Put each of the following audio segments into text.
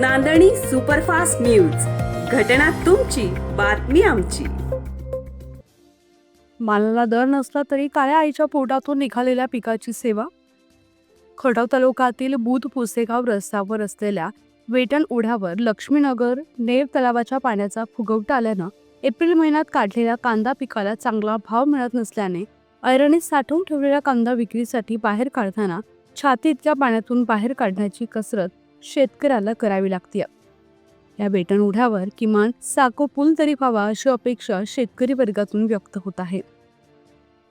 नांदणी superfast news. घटना तुमची बातमी आमची. मालाला दर नसला तरी काळ्या आईच्या पोटातून निघालेल्या पिकाची सेवा? खडव तालुक्यातील बुध पुसेगाव रस्त्यावर असलेल्या वेटण ओढ्यावर लक्ष्मीनगर नेर तलावाच्या पाण्याचा फुगवटा आल्यानं एप्रिल महिन्यात काढलेल्या कांदा पिकाला चांगला भाव मिळत नसल्याने ऐरणीत साठवून ठेवलेला कांदा विक्रीसाठी बाहेर काढताना छाती इतक्या पाण्यातून बाहेर काढण्याची कसरत शेतकऱ्याला करावी लागते या बेटण उढ्यावर किमान साको पूल तरी व्हावा अशी अपेक्षा शेतकरी वर्गातून व्यक्त होत आहे.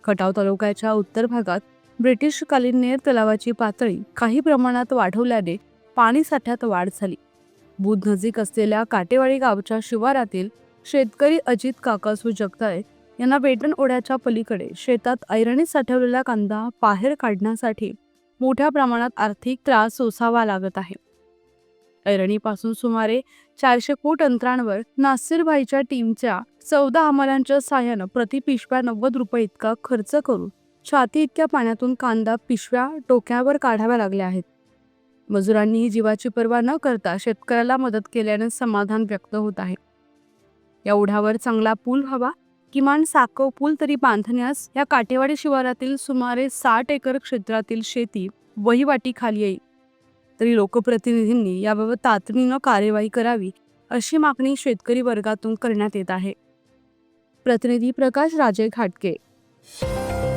खटाव तालुक्याच्या उत्तर भागात ब्रिटिशकालीन नेर तलावाची पातळी काही प्रमाणात वाढवल्याने पाणी साठ्यात वाढ झाली. बुध नजीक असलेल्या काटेवाडी गावच्या शिवारातील शेतकरी अजित काकासू जगताळे यांना बेटण ओढ्याच्या पलीकडे शेतात ऐरणीत साठवलेला कांदा बाहेर काढण्यासाठी मोठ्या प्रमाणात आर्थिक त्रास सोसावा लागत आहे. ऐरणीपासून सुमारे चारशे फूट अंतरांवर नासिरभाईच्या टीमच्या चौदा हमालांच्या साह्यानं प्रति पिशव्या नव्वद रुपये इतका खर्च करून छाती इतक्या पाण्यातून कांदा पिशव्या डोक्यावर काढाव्या लागल्या आहेत. मजुरांनीही जीवाची पर्वा न करता शेतकऱ्याला मदत केल्याने समाधान व्यक्त होत आहे. या ओढ्यावर चांगला पूल व्हावा किमान साकव पूल तरी बांधण्यास या काटेवाडी शिवारातील सुमारे साठ एकर क्षेत्रातील शेती वहिवाटीखाली येईल. तरी लोकप्रतिनिधींनी याबाबत तातडीनं कार्यवाही करावी अशी मागणी शेतकरी वर्गातून करण्यात येत आहे. प्रतिनिधी प्रकाश राजे घाटके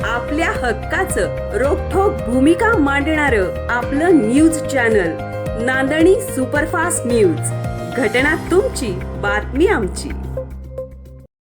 आपल्या हक्काचं रोखोक भूमिका मांडणार आपलं न्यूज चॅनल नांदणी सुपरफास्ट न्यूज. घटना तुमची बातमी आमची.